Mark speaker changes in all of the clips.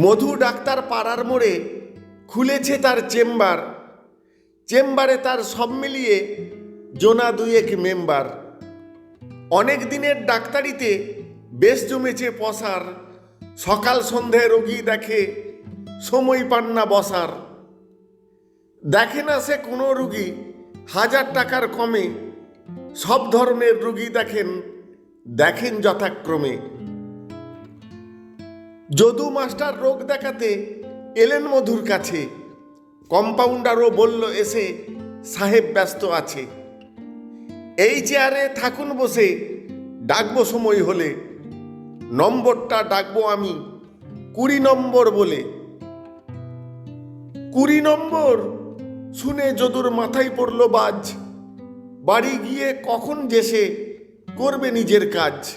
Speaker 1: মধু doctor পাড়ার মোড়ে খুলেছে তার চেম্বার। চেম্বারে তার সব মিলিয়ে জোনা দুয়েক মেম্বার। অনেক দিনের ডাক্তারিতে বেশ জমেছে পসার। সকাল সন্ধে রোগী দেখে সময় পান না বসার। দেখে না সে কোনো রুগী, হাজার টাকার কমে। সব ধরনের রুগী দেখেন দেখেন যথাক্রমে। যদু মাস্টার রোগ দেখাতে এলেন মধুর কাছে। কম্পাউন্ডারও বলল, এসে সাহেব ব্যস্ত আছে। এই চেয়ারে থাকুন বসে, ডাকবো সময় হলে। নম্বরটা ডাকবো আমি, কুড়ি নম্বর বলে। কুড়ি নম্বর? শুনে যদুর মাথায় পড়ল বাজ। বাড়ি গিয়ে কখন যেসে করবে নিজের কাজ।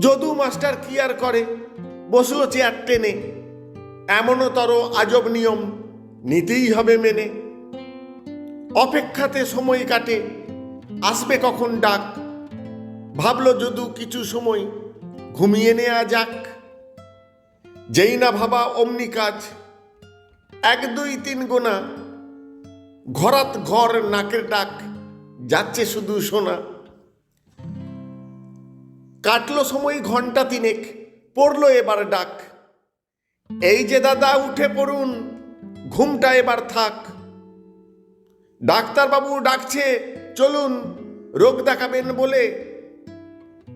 Speaker 1: যদু মাস্টার কি আর করে? বসল চেয়ার টেনে। এমনও তর আজব নিয়ম নিতেই হবে মেনে। অপেক্ষাতে সময় কাটে, আসবে কখন ডাক? ভাবলো যদু কিছু সময় ঘুমিয়ে নেওয়া যাক। যেই না ভাবা অমনি কাজ। এক, দুই, তিন গোনা। ঘরাত ঘর নাকের ডাক যাচ্ছে শুধু শোনা। কাটলো সময় ঘণ্টা তিনেক, পড়ল এবার ডাক। এই যে দাদা, উঠে পড়ুন, ঘুমটা এবার থাক। ডাক্তারবাবু ডাকছে, চলুন, রোগ দেখাবেন বলে।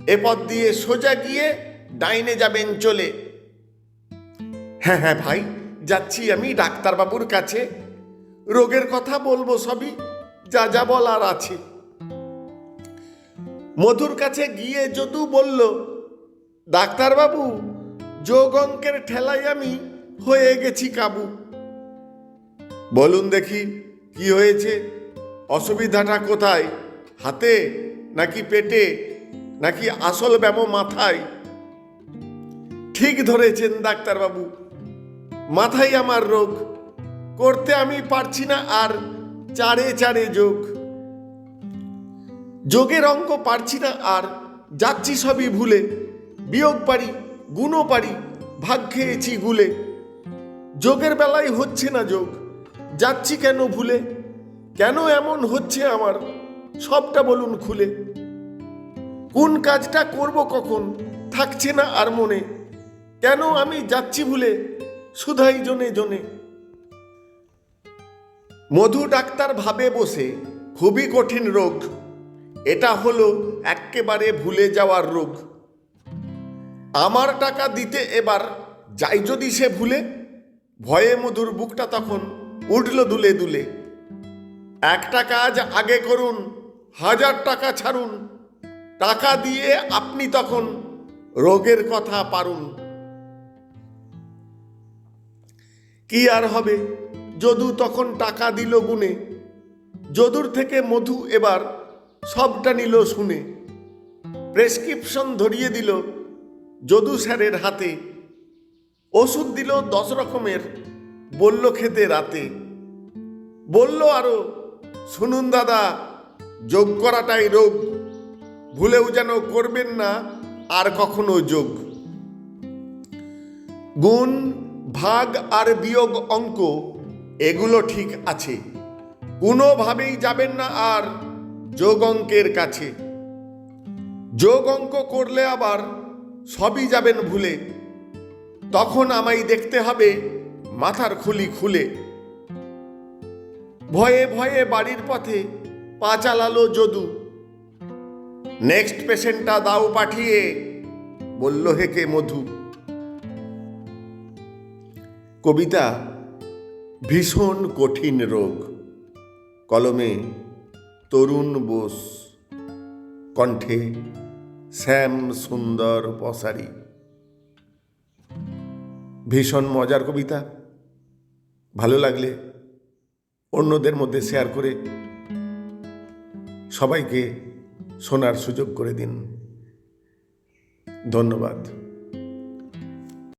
Speaker 1: এ পথ দিয়ে সোজা গিয়ে ডাইনে যাবেন চলে। হ্যাঁ হ্যাঁ ভাই, যাচ্ছি আমি ডাক্তারবাবুর কাছে। রোগের কথা বলব সবই, যা যা বলার আছে। মধুর কাছে গিয়ে যদু বলল, ডাক্তারবাবু, যোগ অঙ্কের ঠেলাই আমি হয়ে গেছি কাবু। বলুন দেখি, কি হয়েছে? অসুবিধাটা কোথায়? হাতে নাকি পেটে? নাকি আসল ব্যামো মাথায়? ঠিক ধরেছেন, ডাক্তারবাবু। মাথায় আমার রোগ। করতে আমি পারছি না আর চারে চারে যোগ। যোগের অঙ্ক পারছি না আর যাচ্ছি সবই ভুলে। বিয়োগ পারি গুণও পারি, ভাগ খেয়েছি গুলে। যোগের বেলায় হচ্ছে না যোগ, যাচ্ছি কেন ভুলে? কেন এমন হচ্ছে আমার? সবটা বলুন খুলে। কোন কাজটা করব কখন? থাকছে না আর মনে। কেন আমি যাচ্ছি ভুলে? শুধাই জনে জনে। মধু ডাক্তার ভাবে বসে, খুবই কঠিন রোগ। এটা হলো এক্কেবারে ভুলে যাওয়ার রোগ। আমার টাকা দিতে এবার যাই যদি সে ভুলে, ভয়ে মধুর বুকটা তখন উঠল দুলে দুলে। একটা কাজ আগে করুন, হাজার টাকা ছাড়ুন, টাকা দিয়ে আপনি তখন রোগের কথা পারুন। কি আর হবে? যদু তখন টাকা দিল গুনে যদুর থেকে মধু এবার সবটা নিল শুনে। প্রেসক্রিপশন ধরিয়ে দিল যদু স্যারের হাতে। ওষুধ দিল দশ রকমের, বলল খেতে রাতে। বলল আরও, শুনুন দাদা, যোগ করাটাই রোগ। ভুলেও যেন করবেন না, আর কখনো যোগ। গুণ, ভাগ আর বিয়োগ অঙ্ক, এগুলো ঠিক আছে। কোনোভাবেই যাবেন না আর যোগ অঙ্কের কাছে। যোগ অঙ্ক করলে আবার সবই যাবেন ভুলে। তখন আমায় দেখতে হবে মাথার খুলি খুলে। ভয়ে ভয়ে বাড়ির পথে পা চালালো যদু। নেক্সট পেশেন্টটা দাও পাঠিয়ে, বলল হেকে মধু? কবিতা, ভীষণ কঠিন রোগ। কলমে তরুণ বোস। কণ্ঠে শ্যাম সুন্দর পসারি। ভীষণ মজার কবিতা। ভালো লাগলে অন্যদের মধ্যে শেয়ার করে সবাইকে শোনার সুযোগ করে দিন। ধন্যবাদ।